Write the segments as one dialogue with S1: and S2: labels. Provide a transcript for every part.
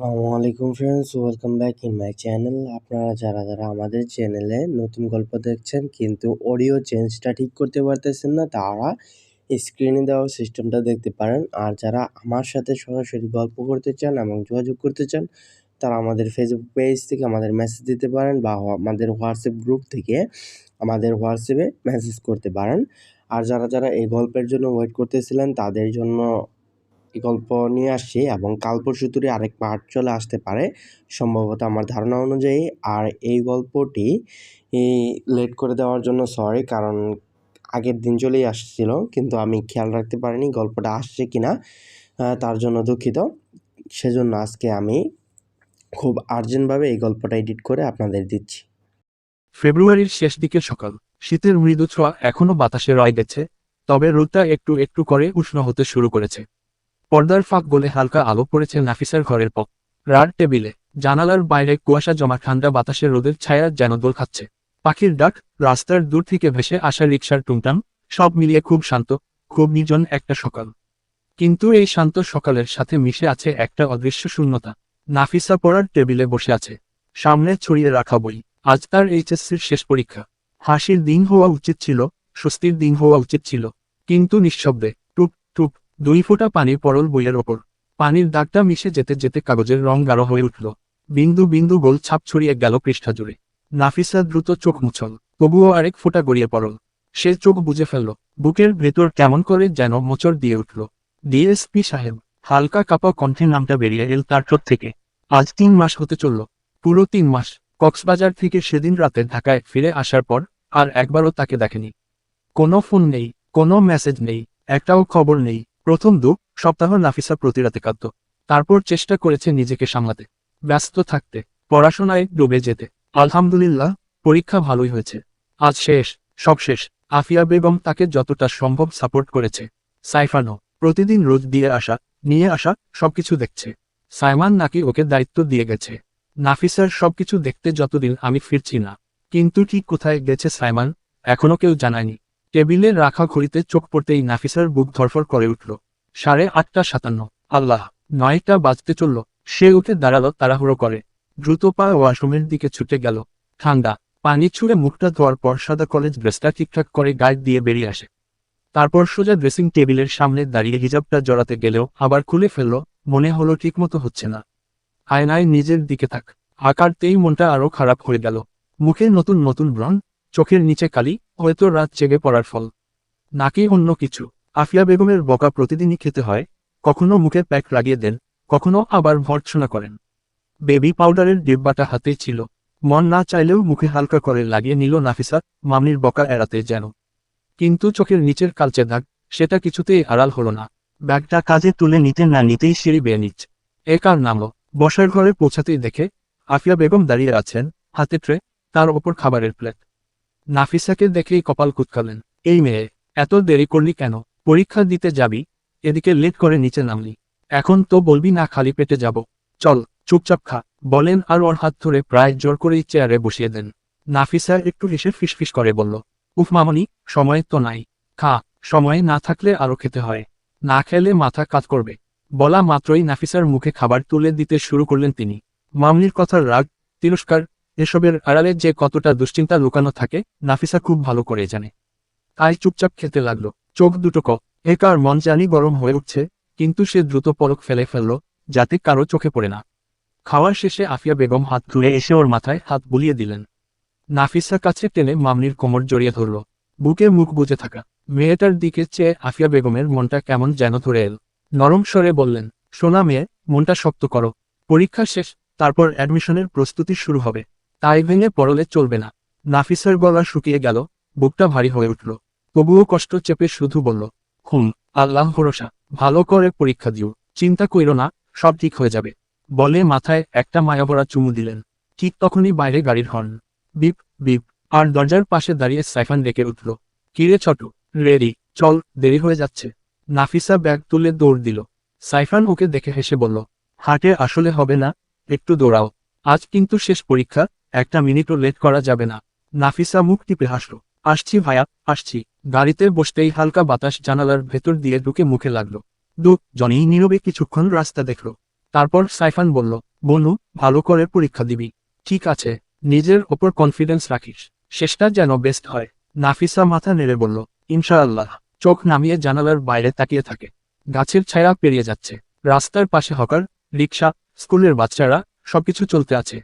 S1: আসসালামু আলাইকুম friends welcome back in my channel আপনারা যারা যারা আমাদের চ্যানেলে নতুন গল্প দেখছেন কিন্তু অডিও চেঞ্জটা ঠিক করতে পারতেছেন না, তারা স্ক্রিনে দেওয়া সিস্টেমটা দেখতে পারেন। আর যারা আমার সাথে সরাসরি গল্প করতে চান এবং যোগাযোগ করতে চান, তারা আমাদের ফেসবুক পেজ থেকে আমাদের মেসেজ দিতে পারেন বা আমাদের হোয়াটসঅ্যাপ গ্রুপ থেকে আমাদের হোয়াটসঅ্যাপে মেসেজ করতে পারেন। আর যারা যারা এই গল্পের জন্য ওয়েট করতেছিলেন, তাদের জন্য গল্প নিয়ে আসছি এবং কাল পরশু পরশুতুরই আরেক পার্ট চলে আসতে পারে। সম্ভবত আমার ধারণা অনুযায়ী আর এই গল্পটি লেট করে দেওয়ার জন্য সরি কারণ আগের দিন চলেই আসছিল কিন্তু আমি খেয়াল রাখতে পারিনি গল্পটা আসছে কি না তার জন্য দুঃখিত। সেজন্য আজকে আমি খুব আর্জেন্টভাবে এই গল্পটা এডিট করে আপনাদের দিচ্ছি।
S2: ফেব্রুয়ারির শেষ দিকে সকাল। শীতের মৃদু ছোঁয়া এখনও বাতাসে রয়ে গেছে, তবে রোদটা একটু একটু করে উষ্ণ হতে শুরু করেছে। পর্দার ফাঁক গলে হালকা আলো পড়েছে নাফিসার ঘরের পক রার টেবিলে, জানালার বাইরে কুয়াশা জমা ঠান্ডা বাতাসে রোদের ছায়া যেন দোল খাচ্ছে। পাখির ডাক, রাস্তার দূর থেকে ভেসে আসা রিক্সার টুংটাং সব মিলিয়ে খুব শান্ত, খুব নির্জন একটা সকাল। কিন্তু এই শান্ত সকালের সাথে মিশে আছে একটা অদৃশ্য শূন্যতা। নাফিসা পড়ার টেবিলে বসে আছে। সামনে ছড়িয়ে রাখা বই। আজ তার এইচএসসির শেষ পরীক্ষা। হাসির দিন হওয়া উচিত ছিল, স্বস্তির দিন হওয়া উচিত ছিল। কিন্তু নিঃশব্দে, টুপ টুপ দুই ফোঁটা পানি পরল বইয়ের ওপর। পানির দাগটা মিশে যেতে যেতে কাগজের রং গাঢ় হয়ে উঠল। বিন্দু বিন্দু গোল ছাপ ছড়িয়ে গেল পৃষ্ঠা জুড়ে। নাফিসা দ্রুত চোখ মুছল। তবুও আরেক ফোঁটা গড়িয়ে পড়ল। সে চোখ বুঝে ফেলল, বুকের ভেতর কেমন করে যেন মোচড় দিয়ে উঠল। ডিএসপি সাহেব, হালকা কাপা কণ্ঠে নামটা বেরিয়ে এল তার ঠোঁট থেকে। আজ তিন মাস হতে চলল। পুরো তিন মাস। কক্সবাজার থেকে সেদিন রাতে ঢাকায় ফিরে আসার পর আর একবারও তাকে দেখেনি। কোনো ফোন নেই, কোনো মেসেজ নেই, একটাও খবর নেই। প্রথম দু, সপ্তাহ নাফিসা প্রতি রাতে কাঁদত। তারপর চেষ্টা করেছে নিজেকে সামলাতে। ব্যস্ত থাকতে, পড়াশোনায় ডুবে যেতে। আলহামদুলিল্লাহ, পরীক্ষা ভালোই হয়েছে। আজ শেষ, সব শেষ। আফিয়া বেগম তাকে যতটা সম্ভব সাপোর্ট করেছে। সাইফানো প্রতিদিন রোজ দিয়ে আসা, নিয়ে আসা, সবকিছু দেখছে। সাইমান নাকি ওকে দায়িত্ব দিয়ে গেছে। নাফিসার সবকিছু দেখতে যতদিন আমি ফিরছি না। কিন্তু ঠিক কোথায় গেছে সাইমান, এখনও কেউ জানায়নি। টেবিলে রাখা ঘড়িতে চোখ পড়তেই নাফিসার বুক ধরফর করে উঠল। সাড়ে আটটা সাতান্ন। আল্লাহ, নয়টা বাজতে চলল। সে উঠে দাঁড়াল, তাড়াহুড়ো করে। দ্রুত পা ওয়াশরুমের দিকে ছুটে গেল। ঠান্ডা। পানি ছুঁড়ে মুখটা ধোয়ার পর সাদা কলেজ ড্রেসটা ঠিকঠাক করে গায়ে দিয়ে বেরিয়ে আসে। তারপর সোজা ড্রেসিং টেবিলের সামনে দাঁড়িয়ে হিজাবটা জড়াতে গেলেও আবার খুলে ফেলল, মনে হলো ঠিকমতো হচ্ছে না। আয়নায় নিজের দিকে থাক। আকারতেই মনটা আরও খারাপ হয়ে গেল। মুখে নতুন নতুন ব্রণ। চোখের নিচে কালি, হয়তো রাত জেগে পড়ার ফল। নাকি অন্য কিছু? আফিয়া বেগমের বকা প্রতিদিনই খেতে হয়। কখনো মুখে প্যাক লাগিয়ে দেন, কখনো আবার ভর্ৎসনা করেন। বেবি পাউডারের ডিব্বাটা হাতেই ছিল। মন না চাইলেও মুখে হালকা করে লাগিয়ে নিল নাফিসা, মামনির বকা এড়াতে যেন। কিন্তু চোখের নিচের কালচে দাগ, সেটা কিছুতেই আড়াল হলো না। ব্যাগটা কাজে তুলে নিতে না নিতেই সিঁড়ি বেয়ে নিচ্ছে। এ কার নামলো বসার ঘরে পৌঁছাতেই দেখে আফিয়া বেগম দাঁড়িয়ে আছেন, হাতে ট্রে, তার ওপর খাবারের প্লেট। নাফিসাকে দেখেই কপাল কুৎকালেন এই মেয়ে, এত দেরি করলি কেন? পরীক্ষা দিতে যাবি? এদিকে লেট করে নিচে নামলি। এখন তো বলবি না খালি পেটে যাব। চল, চুপচাপ খা। বলেন আর ওর হাত ধরে প্রায় জোর করেই চেয়ারে বসিয়ে দেন। নাফিসা একটু হেসে ফিসফিস করে বলল, উফ মামনি, সময় তো নাই। খা, সময় না থাকলে আরও খেতে হয়। না খেলে মাথা কাজ করবে। বলা মাত্রই নাফিসার মুখে খাবার তুলে দিতে শুরু করলেন তিনি। মামনির কথার রাগ, তিরস্কার এসবের আড়ালে যে কতটা দুশ্চিন্তা লুকানো থাকে, নাফিসা খুব ভালো করে জানে। তাই চুপচাপ খেতে লাগল। চোখ দুটো ক। একার মন জানি গরম হয়ে উঠছে, কিন্তু সে দ্রুত পলক ফেলে ফেলল, যাতে কারও চোখে পড়ে না। খাওয়ার শেষে আফিয়া বেগম হাত ধুয়ে এসে ওর মাথায় হাত বুলিয়ে দিলেন। নাফিসা কাছে টেনে মামনির কোমর জড়িয়ে ধরল। বুকে মুখ বুজে থাকা। মেয়েটার দিকে চেয়ে আফিয়া বেগমের মনটা কেমন যেন ধরে এল। নরম স্বরে বললেন, সোনা মেয়ে, মনটা শক্ত করো। পরীক্ষা শেষ, তারপর অ্যাডমিশনের প্রস্তুতি শুরু হবে। তাই ভেঙে পড়লে চলবে না। নাফিসার গলা শুকিয়ে গেল, বুকটা ভারী হয়ে উঠল। তবুও কষ্ট চেপে শুধু বলল, হুম, আল্লাহ ভরসা, ভালো করে পরীক্ষা দিও, চিন্তা কইরো না, সব ঠিক হয়ে যাবে। বলে মাথায় একটা মায়াভরা চুমু দিলেন। ঠিক তখনই বাইরে গাড়ির হর্ন। বিপ বিপ, আর দরজার পাশে দাঁড়িয়ে সাইফান ডেকে উঠল কিরে ছোট, রেডি, চল, দেরি হয়ে যাচ্ছে। নাফিসা ব্যাগ তুলে দৌড় দিল। সাইফান ওকে দেখে হেসে বলল, হাটে আসলে হবে না, একটু দৌড়াও, আজ কিন্তু শেষ পরীক্ষা একটা মিনিটও লেট করা যাবে না। নাফিসা মুখ টিপে হাসল। আসছি ভায়া আসছি। গাড়িতে বসতেই হালকা বাতাস জানালার ভেতর দিয়ে ঢুকে মুখে লাগল। দু জনেই নীরবে কিছুক্ষণ রাস্তা দেখল। তারপর সাইফান বলল, বনু, ভালো করে পরীক্ষা দিবি। ঠিক আছে, নিজের ওপর কনফিডেন্স রাখিস। শেষটা যেন বেস্ট হয়। নাফিসা মাথা নেড়ে বলল, ইনশাআল্লাহ। চোখ নামিয়ে জানালার বাইরে তাকিয়ে থাকে। গাছের ছায়া পেরিয়ে যাচ্ছে। রাস্তার পাশে হকার রিক্সা স্কুলের বাচ্চারা, সবকিছু চলতে আছে।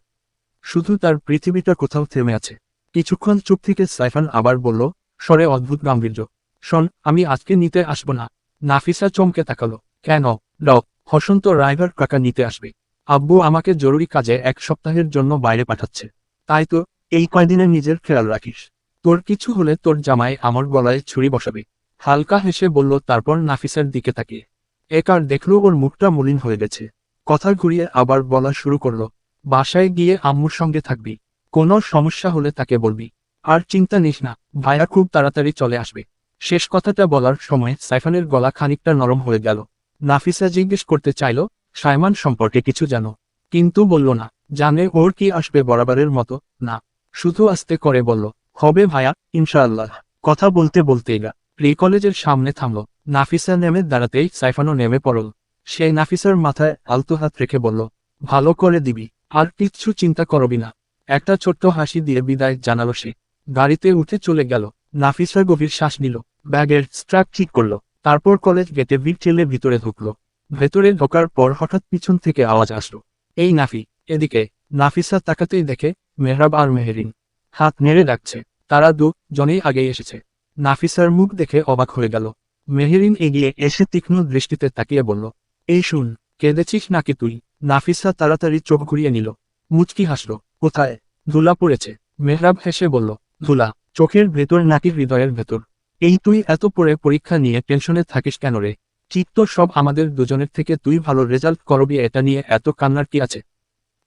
S2: শুধু তার পৃথিবীটা কোথাও থেমে আছে। কিছুক্ষণ চুপ থেকে সাইফান আবার বলল স্বরে অদ্ভুত গাম্ভীর্য। শোন, আমি আজকে নিতে আসব না। নাফিসা চমকে তাকালো, কেন? ড হসন্ত রাইভার কাকা নিতে আসবে। আব্বু আমাকে জরুরি কাজে এক সপ্তাহের জন্য বাইরে পাঠাচ্ছে। তাই তো এই কয়দিনে নিজের খেয়াল রাখিস। তোর কিছু হলে তোর জামাই আমার গলায় ছুরি বসাবে। হালকা হেসে বলল, তারপর নাফিসার দিকে তাকিয়ে। একার দেখল ওর মুখটা মলিন হয়ে গেছে। কথা ঘুরিয়ে আবার বলা শুরু করল বাসায় গিয়ে আম্মুর সঙ্গে থাকবি। কোনো সমস্যা হলে তাকে বলবি। আর চিন্তা নিস না, ভাইয়া খুব তাড়াতাড়ি চলে আসবে। শেষ কথাটা বলার সময় সাইফানের গলা খানিকটা নরম হয়ে গেল। নাফিসা জিজ্ঞেস করতে চাইল, সাইমান সম্পর্কে কিছু জানো? কিন্তু বলল না, জানে ওর কি আসবে বরাবরের মতো? না। শুধু আস্তে করে বলল, হবে ভাইয়া, ইনশাআল্লাহ। কথা বলতে বলতে গা, প্রি কলেজের সামনে থামল। নাফিসা নেমে দাঁড়াতেই সাইফানও নেমে পড়ল। সে নাফিসার মাথায় আলতো হাত রেখে বলল, ভালো করে দিবি। আর কিচ্ছু চিন্তা করবি না। একটা ছোট্ট হাসি দিয়ে বিদায় জানালো সে। গাড়িতে উঠে চলে গেল। নাফিসা গভীর শ্বাস নিল। ব্যাগের স্ট্র্যাপ ঠিক করল। তারপর কলেজ গেটে ভিড় ঠেলে ভিতরে ঢুকলো। ভেতরে ঢোকার পর হঠাৎ পিছন থেকে আওয়াজ আসলো। এই নাফি, এদিকে। নাফিসা তাকাতেই দেখে মেহরাব আর মেহেরিন। হাত নেড়ে ডাকছে। তারা দু জনেই আগে এসেছে। নাফিসার মুখ দেখে অবাক হয়ে গেল। মেহেরিন এগিয়ে এসে তীক্ষ্ণ দৃষ্টিতে তাকিয়ে বলল, এই শুন, কেঁদেছিস নাকি তুই? নাফিসা তাড়াতাড়ি চোখ ঘুরিয়ে নিল। মুচকি হাসল। কোথায়? ধুলা পড়েছে। মেহরাব হেসে বলল, ধুলা, চোখের ভেতর নাকি হৃদয়ের ভেতর? এই তুই এত পরে পরীক্ষা নিয়ে টেনশনে থাকিস কেন রে? ঠিক তো সব আমাদের দুজনের থেকে তুই ভালো রেজাল্ট করবি, এটা নিয়ে এত কান্নার কি আছে?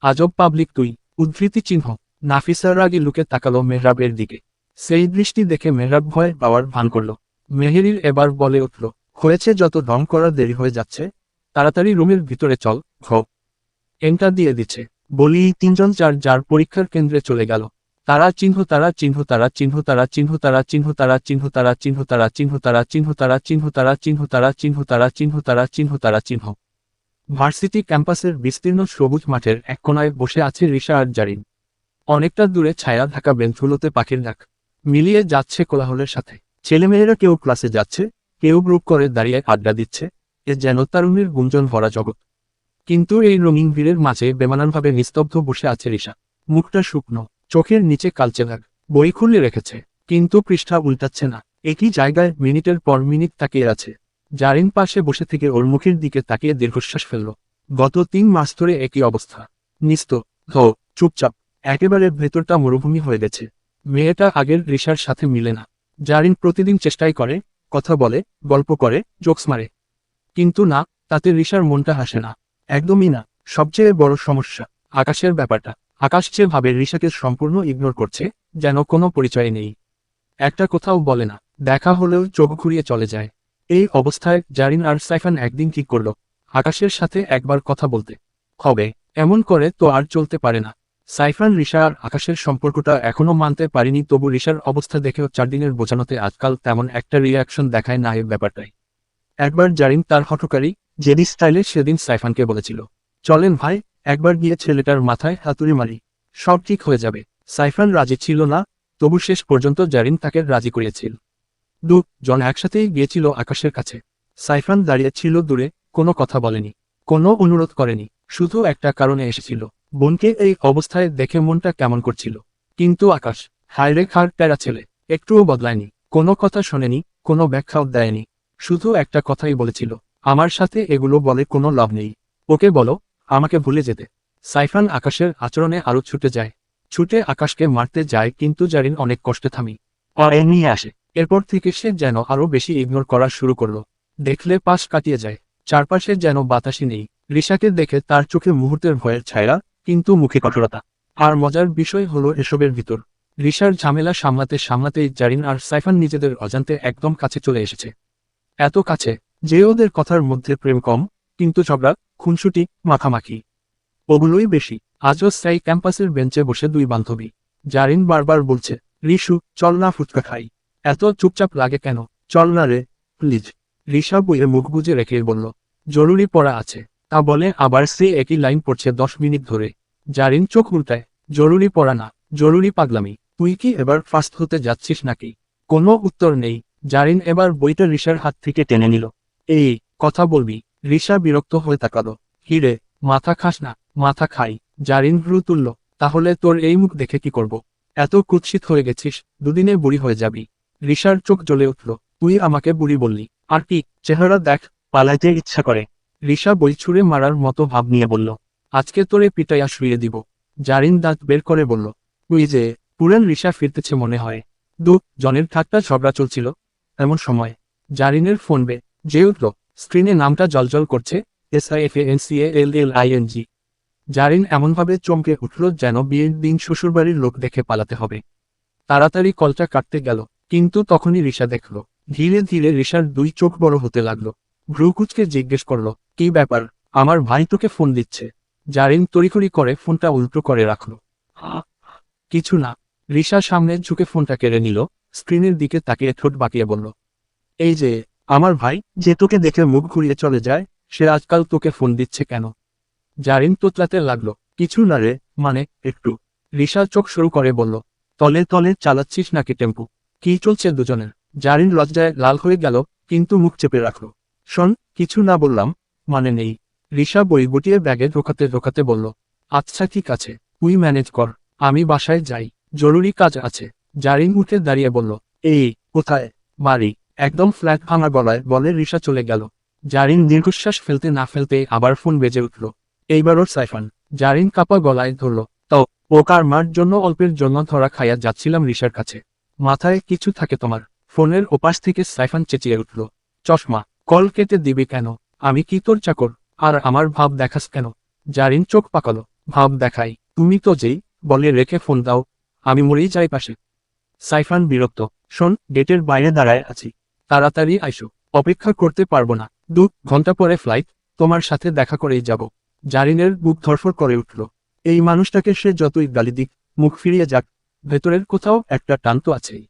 S2: আজব পাবলিক তুই, উদ্ধৃতি চিহ্ন। নাফিসার আগে লুকে তাকালো মেহরাবের দিকে। সেই দৃষ্টি দেখে মেহরাব ভয় পাওয়ার ভান করল। মেহেরির এবার বলে উঠল, হয়েছে যত ঢং করার দেরি হয়ে যাচ্ছে। তাড়াতাড়ি রুমের ভিতরে চল, ঘ। এনটা দিয়ে দিচ্ছে বলি তিনজন চার যার পরীক্ষার কেন্দ্রে চলে গেল তারা চিহ্ন তারা চিহ্ন তারা চিহ্ন তারা চিহ্ন তারা চিহ্ন তারা চিহ্ন তারা চিহ্ন তারা চিহ্ন তারা চিহ্ন তারা চিহ্ন তারা চিহ্ন তারা চিহ্ন তারা চিহ্ন তারা চিহ্ন তারা চিহ্ন ভার্সিটি ক্যাম্পাসের বিস্তীর্ণ সবুজ মাঠের এক কোনায় বসে আছে রিশা আর জারিন অনেকটা দূরে ছায়া ঢাকা বেঞ্চগুলোতে পাখির ডাক মিলিয়ে যাচ্ছে কোলাহলের সাথে ছেলেমেয়েরা কেউ ক্লাসে যাচ্ছে কেউ গ্রুপ করে দাঁড়িয়ে আড্ডা দিচ্ছে এ যেন তারুণীর গুঞ্জন ভরা জগৎ কিন্তু এই রঙিন ভিড়ের মাঝে বেমানানভাবে নিস্তব্ধ বসে আছে রিশা। মুখটা শুকনো, চোখের নিচে কালচে দাগ বই খুলে রেখেছে, কিন্তু পৃষ্ঠা উল্টাচ্ছে না। একই জায়গায় মিনিটের পর মিনিট তাকিয়ে আছে। জারিন পাশে বসে থেকে ওর মুখের দিকে তাকিয়ে দীর্ঘশ্বাস ফেলল। গত তিন মাস ধরে একই অবস্থা। নিস্ত, ধ, চুপচাপ, একেবারে ভেতরটা মরুভূমি হয়ে গেছে। মেয়েটা আগের রিশার সাথে মিলে না। জারিন প্রতিদিন চেষ্টাই করে, কথা বলে, গল্প করে, জোকস মারে। কিন্তু না, তাতে রিশার মনটা হাসে না। একদমই না। সবচেয়ে বড় সমস্যা, আকাশের ব্যাপারটা। আকাশ যে ভাবে রিশাকে সম্পূর্ণ ইগনোর করছে, যেন কোনো পরিচয় নেই। একটা কোথাও বলে না, দেখা হলেও চোখ ঘুরিয়ে চলে যায়। এই অবস্থায় জারিন আর সাইফান একদিন ঠিক করল, আকাশের সাথে একবার কথা বলতে। হবে, এমন করে তো আর চলতে পারে না। সাইফান রিশা আর আকাশের সম্পর্কটা এখনও মানতে পারিনি, তবু রিশার অবস্থা দেখেও চার দিনের বোঝানোতে আজকাল তেমন একটা রিয়াকশন দেখায় না এই ব্যাপারটাই একবার জারিন তার হঠকারী জেডি স্টাইলে সেদিন সাইফানকে বলেছিল, চলেন ভাই, একবার গিয়ে ছেলেটার মাথায় হাতুড়ি মারি। সব ঠিক হয়ে যাবে। সাইফান রাজি ছিল না, তবু শেষ পর্যন্ত জারিন তাকে রাজি করিয়েছিল দু, জন একসাথেই গিয়েছিল আকাশের কাছে। সাইফান দাঁড়িয়ে ছিল দূরে, কোনো কথা বলেনি, কোনো অনুরোধ করেনি, শুধু একটা কারণে এসেছিল। বোনকে এই অবস্থায় দেখে মনটা কেমন করছিল। কিন্তু আকাশ হায়রে খার প্যারা ছেলে, একটুও বদলায়নি, কোনো কথা শোনেনি, কোনো ব্যাখ্যাও দেয়নি, শুধু একটা কথাই বলেছিল আমার সাথে এগুলো বলে কোনো লাভ নেই। ওকে বলো, আমাকে ভুলে যেতে। সাইফান আকাশের আচরণে আরও ছুটে যায়। ছুটে আকাশকে মারতে যায়, কিন্তু জারিন অনেক কষ্টে থামি। নিয়ে আসে। এরপর থেকে সে যেন আরও বেশি ইগনোর করা শুরু করল। দেখলে পাশ কাটিয়ে যায়। চারপাশে যেন বাতাসই নেই। রিশাকে দেখে তার চোখে মুহূর্তের ভয়ের ছায়া, কিন্তু মুখে কঠোরতা। আর মজার বিষয় হলো এসবের ভিতর। রিসার ঝামেলা সামলাতে সামলাতেই জারিন আর সাইফান নিজেদের অজান্তে একদম কাছে চলে এসেছে। এত কাছে যে ওদের কথার মধ্যে প্রেম কম, কিন্তু ঝগড়া, খুনসুটি, মাখামাখি। ওগুলোই বেশি। আজও সাই ক্যাম্পাসের বেঞ্চে বসে দুই বান্ধবী। জারিন বারবার বলছে, রিশু, চল না ফুচকা খাই। এত চুপচাপ লাগে কেন? চল না রে, প্লিজ। রিশা বইয়ে মুখ বুজে রেখে বলল, জরুরি পড়া আছে। তা বলে আবার সে একই লাইন পড়ছে দশ মিনিট ধরে। জারিন চোখ উল্টায়, জরুরি পড়া না, জরুরি পাগলামি। তুই কি এবার ফার্স্ট হতে যাচ্ছিস নাকি? কোনো উত্তর নেই। জারিন এবার বইটা রিসার হাত থেকে টেনে নিল। এই, কথা বলবি। রিসা বিরক্ত হয়ে তাকালো। হিরে মাথা খাস না, মাথা খাই। জারিন ভ্রু তুলল, তাহলে তোর এই মুখ দেখে কি করব? এত কুৎসিত হয়ে গেছিস, দুদিনে বুড়ি হয়ে যাবি। রিসার চোখ জ্বলে উঠল। তুই আমাকে বুড়ি বললি, আর কি, চেহারা দেখ পালাইতে ইচ্ছা করে। রিসা বই ছুঁড়ে মারার মতো ভাব নিয়ে বলল, আজকে তোরে পিটাইয়া শুয়ে দিব। জারিন দাঁত বের করে বলল তুই যে, পুরান রিসা ফিরতেছে মনে হয়। দু জনের ঠাট্টা ঝগড়া চলছিল, এমন সময়। জারিনের ফোন বে যে উঠল স্ক্রিনে নামটা জলজল করছে S I F N C L I N G Zarin এমনভাবে চমকে উঠল যেন বিয়ের দিন শ্বশুরবাড়ির লোক দেখে পালাতে হবে। তাড়াতাড়ি কলটা কাটতে গেল কিন্তু তখনই রিসা দেখল। ধীরে ধীরে রিসার দুই চোখ বড় হতে লাগল। ভ্রুকুচকে জিজ্ঞেস করল কি ব্যাপার? আমার ভাই তোকে ফোন দিচ্ছে। জারিন তড়িখড়ি করে ফোনটা উল্টো করে রাখল। "হা, কিছু না। রিসা সামনে ঝুঁকে ফোনটা কেড়ে নিল স্ক্রিনের দিকে তাকিয়ে ঠোঁট বাঁকিয়ে বলল এই যে আমার ভাই, যে তোকে দেখে মুখ ঘুরিয়ে চলে যায়, সে আজকাল তোকে ফোন দিচ্ছে কেন? জারিন তোতলাতে লাগল। কিছু না রে মানে একটু। রিসা চোখ শুরু করে বলল, তলে তলে চালাচ্ছিস নাকি টেম্পু? কি চলছে দুজনের? জারিন লজ্জায় লাল হয়ে গেল, কিন্তু মুখ চেপে রাখল। শোন, কিছু না বললাম মানে নেই। রিসা বই গুটিয়ে ব্যাগে ঢোকাতে ঢোকাতে বলল আচ্ছা ঠিক আছে, তুই ম্যানেজ কর, আমি বাসায় যাই, জরুরি কাজ আছে। জারিন উঠে দাঁড়িয়ে বলল, এই, কোথায়? বাড়ি। একদম ফ্ল্যাট ভাঙা গলায় বলে রিসা চলে গেল। জারিন দীর্ঘশ্বাস ফেলতে না ফেলতে আবার ফোন বেজে উঠল। এইবারও সাইফান, জারিন কাপা গলায় ধরল তো ওকার মার জন্য অল্পের জন্য ধরা খাইয়া যাচ্ছিলাম রিসার কাছে। মাথায় কিছু থাকে তোমার ফোনের ওপাশ থেকে সাইফান চেঁচিয়ে উঠল, চশমা, কল কেটে দিবি কেন? আমি কি তোর চাকর? আর আমার ভাব দেখাস কেন জারিন চোখ পাকালো, ভাব দেখাই, তুমি তো যেই, বলে রেখে ফোন দাও, আমি মরেই যাই পাশে সাইফান বিরক্ত, শোন, গেটের বাইরে দাঁড়ায় আছি। তাড়াতাড়ি আইসো। অপেক্ষা করতে পারব না। দু ঘণ্টা পরে ফ্লাইট তোমার সাথে দেখা করেই যাব। জারিনের বুক ধরফর করে উঠল। এই মানুষটাকে সে যতই গালি দিক, মুখ ফিরিয়ে যাক, ভেতরের কোথাও একটা টান তো আছেই।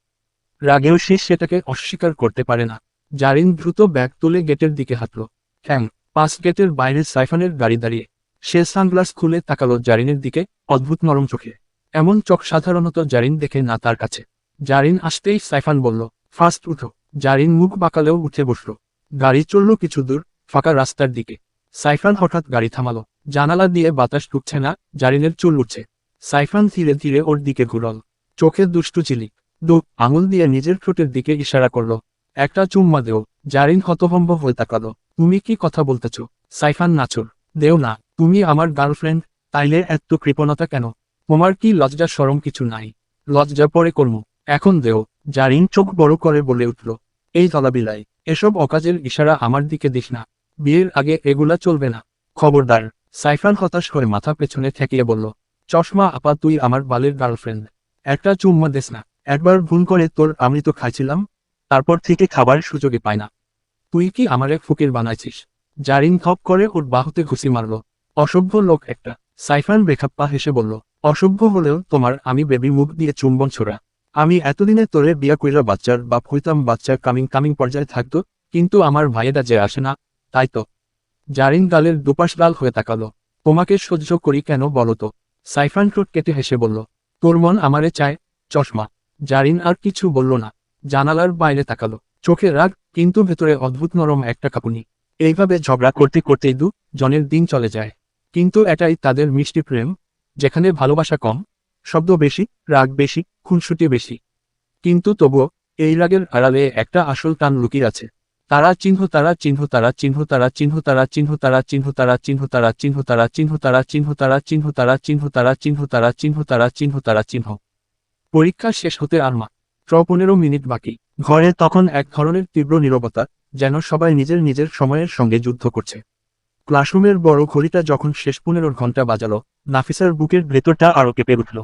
S2: রাগেও সে সেটাকে অস্বীকার করতে পারে না। জারিন দ্রুত ব্যাগ তুলে গেটের দিকে হাঁটল। ঠ্যাং পাঁচ গেটের বাইরে সাইফানের গাড়ি দাঁড়িয়ে। সে সানগ্লাস খুলে তাকালো জারিনের দিকে, অদ্ভুত নরম চোখে। এমন চোখ সাধারণত জারিন দেখে না তার কাছে। জারিন আসতেই সাইফান বলল ফার্স্ট উঠো। জারিন মুখ বাঁকালেও উঠে বসল। গাড়ি চলল কিছু দূর, ফাঁকা রাস্তার দিকে। সাইফান হঠাৎ গাড়ি থামালো। জানালা দিয়ে বাতাস ঢুকছে না, জারিনের চুল উঠছে। সাইফান ধীরে ধীরে ওর দিকে ঘুরল। চোখে দুষ্টু চিলিক। দু, আঙুল দিয়ে নিজের ঠোঁটের দিকে ইশারা করল। একটা চুম্মা দেও। জারিন হতভম্ব হয়ে তাকালো। তুমি কি কথা বলতেছ? সাইফান নাচুর। দেও না, তুমি আমার গার্লফ্রেন্ড, তাইলে এত কৃপণতা কেন? তোমার কি লজ্জা সরম কিছু নাই। লজ্জা পরে কর্ম। এখন দেও জারিন চোখ বড় করে বলে উঠল। এই তলাবিলাই এসব অকাজের ইশারা আমার দিকে দিস না। বিয়ের আগে এগুলা চলবে না। খবরদার, সাইফান হতাশ হয়ে মাথা পেছনে ঠেকিয়ে বলল, চশমা আপা তুই আমার বালের গার্লফ্রেন্ড। একটা চুম্মা দেস না। একবার ভুল করে তোর আমি তো খাইছিলাম। তারপর থেকে খাবার সুযোগে পায় না। তুই কি আমারে ফুকির বানাইছিস? জারিন থপ করে ওর বাহুতে ঘুষি মারল। অসভ্য লোক একটা। সাইফান বেখাপ্পা হেসে বলল, অসভ্য হলেও তোমার আমি বেবি মুখ দিয়ে চুম্বন ছোড়া। আমি এতদিনে তোরে বিয়া কইরা বাচ্চার বাপ হইতাম বাচ্চার কামিং কামিং পর্যায়ে থাকতো, কিন্তু আমার ভাইয়েরা যে আসে না, তাই তো। জারিন গালের দুপাশ লাল হয়ে তাকালো। তোমাকে সহ্য করি কেন বলো তো? সাইফান ঠোঁট কেটে হেসে বলল, তোর মন আমারে চায় চশমা। জারিন আর কিছু বলল না। জানালার বাইরে তাকালো। চোখে রাগ, কিন্তু ভেতরে অদ্ভুত নরম একটা কাপুনি। এইভাবে ঝগড়া করতে করতেই দু জনের দিন চলে যায়। কিন্তু এটাই তাদের মিষ্টি প্রেম, যেখানে ভালোবাসা কম শব্দ বেশি রাগ বেশি খুনসুটি বেশি কিন্তু তবুও এই রাগের আড়ালে একটা আসল টান লুকিয়ে আছে তারা চিহ্ন তারা চিহ্ন তারা চিহ্ন তারা চিহ্ন তারা চিহ্ন তারা চিহ্ন তারা চিহ্ন তারা চিহ্ন তারা চিহ্ন তারা চিহ্ন তারা চিহ্ন তারা চিহ্ন তারা চিহ্ন তারা চিহ্ন তারা চিহ্ন তারা চিহ্ন পরীক্ষা শেষ হতে আর মাত্র পনেরো মিনিট বাকি ঘরে তখন এক ধরনের তীব্র নীরবতা যেন সবাই নিজের নিজের সময়ের সঙ্গে যুদ্ধ করছে ক্লাসরুমের বড় ঘড়িটা যখন শেষ পনেরো ঘণ্টা বাজালো, নাফিসার বুকের ভেতরটা আরও কেঁপে উঠল।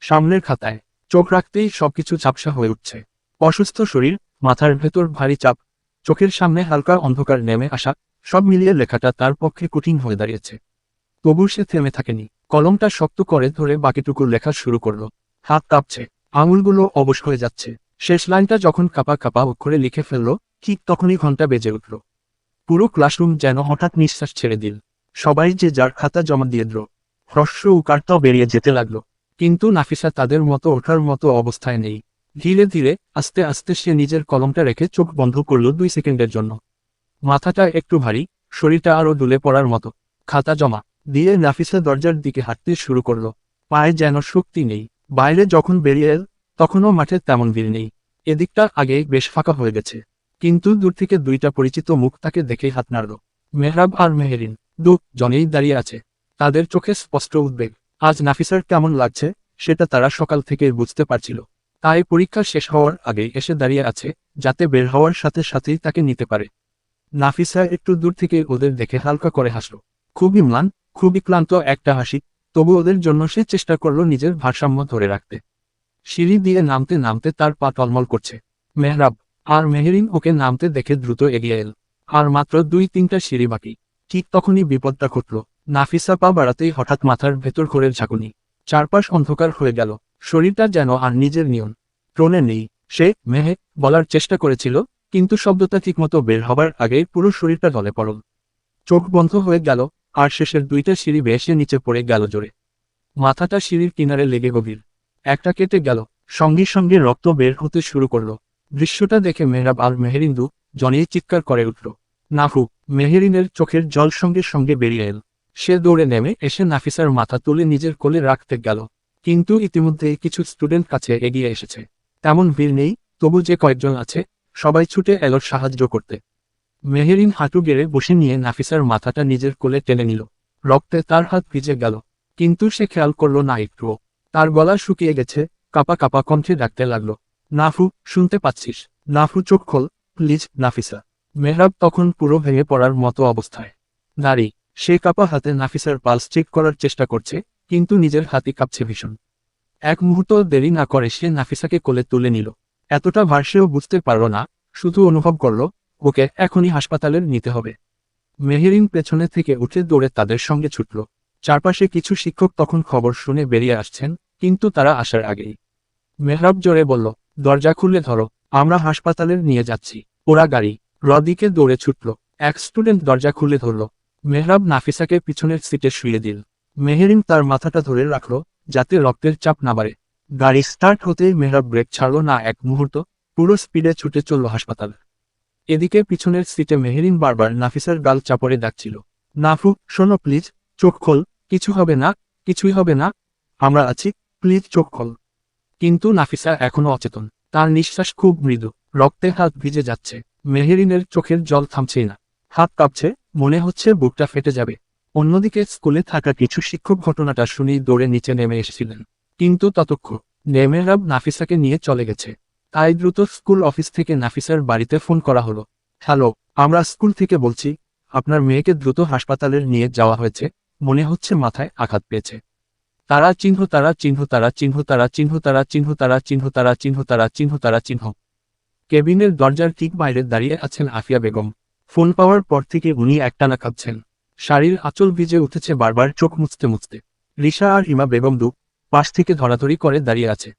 S2: সামনের খাতায়, চোখ রাখতেই সবকিছু ঝাপসা হয়ে উঠছে। অসুস্থ শরীর, মাথার ভেতর ভারী চাপ, চোখের সামনে হালকা অন্ধকার নেমে আসা, সব মিলিয়ে লেখাটা তার পক্ষে কঠিন হয়ে দাঁড়িয়েছে। তবু সে থেমে থাকেনি। কলমটা শক্ত করে ধরে বাকিটুকু লেখা শুরু করল। হাত কাঁপছে। আঙুলগুলো অবশ হয়ে যাচ্ছে। শেষ লাইনটা যখন কাপা কাপা অক্ষরে লিখে ফেলল, ঠিক তখনই ঘণ্টা বেজে উঠল। পুরো ক্লাসরুম যেন হঠাৎ নিঃশ্বাস ছেড়ে দিল। সবাই যে যার খাতা জমা দিয়ে দ্র হ্রস্ব উকারটাও বেরিয়ে যেতে লাগল। কিন্তু নাফিসা তাদের মতো ওঠার মতো অবস্থায় নেই। ধীরে ধীরে, আস্তে আস্তে সে নিজের কলমটা রেখে চোখ বন্ধ করল দুই সেকেন্ডের জন্য। মাথাটা একটু ভারী, শরীরটা আরও দুলে পড়ার মতো। খাতা জমা দিয়ে নাফিসা দরজার দিকে হাঁটতে শুরু করল। পায়ে যেন শক্তি নেই। বাইরে যখন বেরিয়ে এল, তখনও মাঠে তেমন ভিড় নেই। এদিকটা আগে বেশ ফাঁকা হয়ে গেছে। কিন্তু দূর থেকে দুইটা পরিচিত মুখ তাকে দেখেই হাত নাড়ল। মেহরাব আর মেহেরিন, দু, জনেই দাঁড়িয়ে আছে। তাদের চোখে স্পষ্ট উদ্বেগ। আজ নাফিসার কেমন লাগছে, সেটা তারা সকাল থেকে বুঝতে পারছিল। তাই পরীক্ষা শেষ হওয়ার আগে এসে দাঁড়িয়ে আছে, যাতে বের হওয়ার সাথে সাথেই তাকে নিতে পারে। নাফিসা একটু দূর থেকে ওদের দেখে হালকা করে হাসল। খুবই ম্লান, খুবই ক্লান্ত একটা হাসি, তবু ওদের জন্য সে চেষ্টা করল নিজের ভারসাম্য ধরে রাখতে। সিঁড়ি দিয়ে নামতে নামতে তার পা টলমল করছে। মেহরাব আর মেহেরিন ওকে নামতে দেখে দ্রুত এগিয়ে এল। আর মাত্র দুই তিনটা সিঁড়ি বাকি। ঠিক তখনই বিপদটা ঘটল। নাফিসা পা বাড়াতেই হঠাৎ মাথার ভেতর করে ঝাঁকুনি। চারপাশ অন্ধকার হয়ে গেল। শরীরটা যেন আর নিজের নিয়ন ট্রনে নেই। সে, মেহে, বলার চেষ্টা করেছিল, কিন্তু শব্দটা ঠিকমতো বের হবার আগেই পুরো শরীরটা দলে পড়ল। চোখ বন্ধ হয়ে গেল, আর শেষের দুইটা সিঁড়ি বেশে নিচে পড়ে গেল জোরে। মাথাটা সিঁড়ির কিনারে লেগে গভীর। একটা কেটে গেল। সঙ্গে সঙ্গে রক্ত বের হতে শুরু করল। দৃশ্যটা দেখে মেহরাব আর মেহেরিন্দু জনিয়ে চিৎকার করে উঠল। নাফু মেহেরিনের চোখের জল সঙ্গে সঙ্গে বেরিয়ে এল। সে দৌড়ে নেমে এসে নাফিসার মাথা তুলে নিজের কোলে রাখতে গেল। কিন্তু ইতিমধ্যে কিছু স্টুডেন্ট কাছে এগিয়ে এসেছে। তেমন ভিড় নেই, তবু যে কয়েকজন আছে, সবাই ছুটে এলো সাহায্য করতে। মেহেরিন হাঁটু গেড়ে বসে নিয়ে নাফিসার মাথাটা নিজের কোলে টেনে নিল। রক্তে তার হাত ভিজে গেল। কিন্তু সে খেয়াল করল না একটুও। তার গলা শুকিয়ে গেছে, কাপা কাপা কণ্ঠে ডাকতে লাগল। নাফু, শুনতে পাচ্ছিস। নাফু চোখ খোল, প্লিজ, নাফিসা। মেহরাব তখন পুরো ভেঙে পড়ার মতো অবস্থায়। নারী, সে কাপা হাতে নাফিসার পালস চেক করার চেষ্টা করছে, কিন্তু নিজের হাতি কাঁপছে ভীষণ। এক মুহূর্ত দেরি না করে সে নাফিসাকে কোলে তুলে নিল। এতটা ভার সেও বুঝতে পারল না, শুধু অনুভব করল, ওকে, এখনই হাসপাতালের নিতে হবে। মেহেরিন পেছনে থেকে উঠে দৌড়ে তাদের সঙ্গে ছুটল। চারপাশে কিছু শিক্ষক তখন খবর শুনে বেরিয়ে আসছেন, কিন্তু তারা আসার আগেই। মেহরাব জোরে বলল দরজা খুলে ধরো, আমরা হাসপাতালের নিয়ে যাচ্ছি। ওরা গাড়ি, রদিকে দৌড়ে ছুটল। এক স্টুডেন্ট দরজা খুলে ধরল। মেহরাব নাফিসাকে পিছনের সিটে শুয়ে দিল। মেহেরিন তার মাথাটা ধরে রাখল, যাতে রক্তের চাপ না বাড়ে। গাড়ি স্টার্ট হতেই মেহরাব ব্রেক ছাড়ল না এক মুহূর্ত, পুরো স্পিডে ছুটে চলল হাসপাতাল। এদিকে পিছনের সিটে মেহেরিন বারবার নাফিসার গাল চাপড়ে ডাকছিল। নাফু, শোনো প্লিজ চোখ খোল। কিছু হবে না, কিছুই হবে না। আমরা আছি প্লিজ চোখ খোল। কিন্তু নাফিসা এখনও অচেতন। তার নিঃশ্বাস খুব মৃদু। রক্তে হাত ভিজে যাচ্ছে। মেহেরিনের চোখের জল থামছেই না। হাত কাঁপছে, মনে হচ্ছে বুকটা ফেটে যাবে। অন্যদিকে স্কুলে থাকা কিছু শিক্ষক ঘটনাটা শুনেই দৌড়ে নিচে নেমে এসেছিলেন। কিন্তু ততক্ষ নেমেরাব নাফিসাকে নিয়ে চলে গেছে। তাই দ্রুত স্কুল অফিস থেকে নাফিসার বাড়িতে ফোন করা হলো। হ্যালো, আমরা স্কুল থেকে বলছি, আপনার মেয়েকে দ্রুত হাসপাতালের নিয়ে যাওয়া হয়েছে। মনে হচ্ছে মাথায় আঘাত পেয়েছে। তারা চিহ্ন তারা চিহ্ন তারা চিহ্ন তারা চিহ্ন তারা চিহ্ন তারা চিহ্ন তারা চিহ্ন তারা চিহ্ন তারা চিহ্ন। কেবিনের দরজার ঠিক বাইরে দাঁড়িয়ে আছেন আফিয়া বেগম। ফোন পাওয়ার পর থেকে উনি একটানা কাঁদছেন। শাড়ির আঁচল ভিজে উঠেছে বারবার, চোখ মুছতে মুছতে। রিশা আর হিমা বেগম দু পাশ থেকে ধরাধরি করে দাঁড়িয়ে আছে।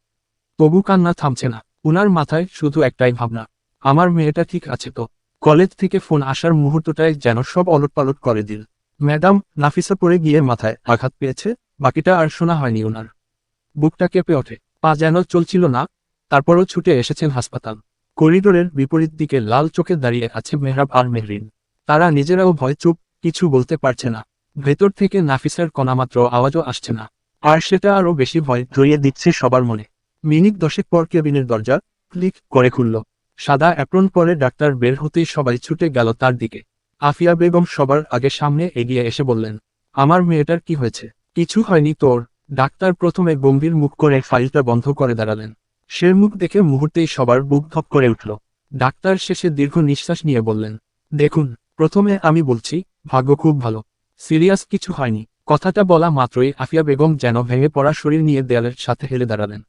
S2: তবু কান্না থামছে না। উনার মাথায় শুধু একটাই ভাবনা, আমার মেয়েটা ঠিক আছে তো? কলেজ থেকে ফোন আসার মুহূর্তটায় যেন সব অলটপালট করে দিল। ম্যাডাম, নাফিসা পড়ে গিয়ে মাথায় আঘাত পেয়েছে? বাকিটা আর শোনা হয়নি ওনার বুকটা কেঁপে ওঠে। পা যেন চলছিল না, তারপরও ছুটে এসেছেন হাসপাতাল। করিডোরের বিপরীত দিকে লাল চোখে দাঁড়িয়ে আছে মেহরাব আর মেহরিন। তারা নিজেরাও ভয় চুপ, কিছু বলতে পারছে না। ভেতর থেকে নাফিসার কণামাত্র আওয়াজও আসছে না। আর সেটা আরও বেশি ভয় ধরিয়ে দিচ্ছে সবার মনে। মিনিট দশেক পর কেবিনের দরজা ক্লিক করে খুলল। সাদা অ্যাপ্রন পরে ডাক্তার বের হতেই সবাই ছুটে গেল তার দিকে। আফিয়া বেগম সবার আগে সামনে এগিয়ে এসে বললেন, আমার মেয়েটার কি হয়েছে? কিছু হয়নি তোর। ডাক্তার প্রথমে গম্ভীর মুখ করে ফাইলটা বন্ধ করে দাঁড়ালেন। সে মুখ দেখে মুহূর্তেই সবার বুক ধপ করে উঠল। ডাক্তার শেষে দীর্ঘ নিঃশ্বাস নিয়ে বললেন, দেখুন, প্রথমে আমি বলছি, ভাগ্য খুব ভালো। সিরিয়াস কিছু হয়নি। কথাটা বলা মাত্রই আফিয়া বেগম যেন ভেঙে পড়া শরীর নিয়ে দেয়ালের সাথে হেলে দাঁড়ালেন।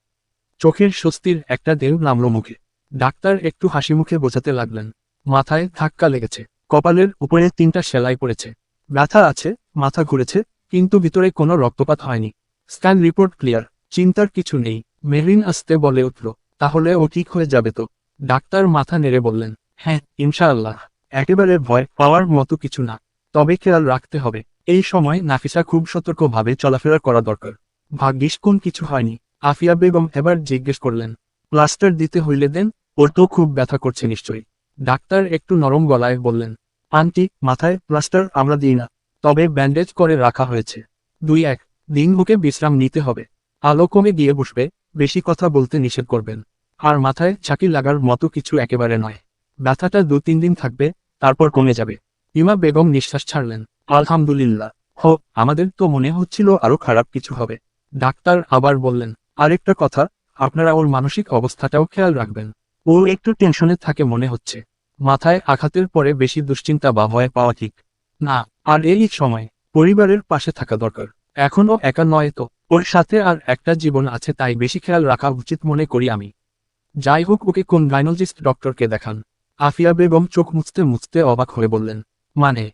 S2: চোখের স্বস্তির একটা দেহ নামল মুখে। ডাক্তার একটু হাসি মুখে বোঝাতে লাগলেন, মাথায় ধাক্কা লেগেছে। কপালের উপরে তিনটা সেলাই পড়েছে। ব্যথা আছে, মাথা ঘুরেছে কিন্তু ভিতরে কোনো রক্তপাত হয়নি। Scan report clear. চিন্তার কিছু নেই। মেরিন আসতে বলে উঠল, তাহলে ও ঠিক হয়ে যাবে তো? ডাক্তার মাথা নেড়ে বললেন হ্যাঁ ইনশাআল্লাহ। একেবারে ভয় পাওয়ার মতো কিছু না। তবে খেয়াল রাখতে হবে, এই সময় নাফিসা খুব সতর্কভাবে চলাফেরা করা দরকার। ভাগ্যিস কোন কিছু হয়নি। আফিয়া বেগম এবার জিজ্ঞেস করলেন, প্লাস্টার দিতে হইলে দেন? ওর তো খুব ব্যথা করছে নিশ্চয়ই। ডাক্তার একটু নরম গলায় বললেন, আন্টি, মাথায় প্লাস্টার আমরা দিই না। তবে ব্যান্ডেজ করে রাখা হয়েছে। দুই এক, দিন মুখে বিশ্রাম নিতে হবে। আলো কমে গিয়ে বসবে, বেশি কথা বলতে নিষেধ করবেন। আর মাথায় ছাকি লাগার মতো কিছু একেবারে নয়। ব্যথাটা দু তিন দিন থাকবে, তারপর কমে যাবে। ইমা বেগম নিঃশ্বাস ছাড়লেন। আলহামদুলিল্লাহ। হো, আমাদের তো মনে হচ্ছিল আরও খারাপ কিছু হবে। ডাক্তার আবার বললেন, আরেকটা কথা, আপনারা ওর মানসিক অবস্থাটাও খেয়াল রাখবেন। ও একটু টেনশনে থাকে মনে হচ্ছে। মাথায় আঘাতের পরে বেশি দুশ্চিন্তা বা ভয় পাওয়া ঠিক। না আর এই সময় পরিবারের পাশে থাকা দরকার। এখনও একা নয় তো। ওর সাথে আর একটা জীবন আছে তাই বেশি খেয়াল রাখা উচিত মনে করি আমি। যাই হোক, ওকে কোন গাইনোলজিস্ট ডক্টরকে দেখান। আফিয়া বেগম চোখ মুছতে মুছতে অবাক হয়ে বললেন মানে?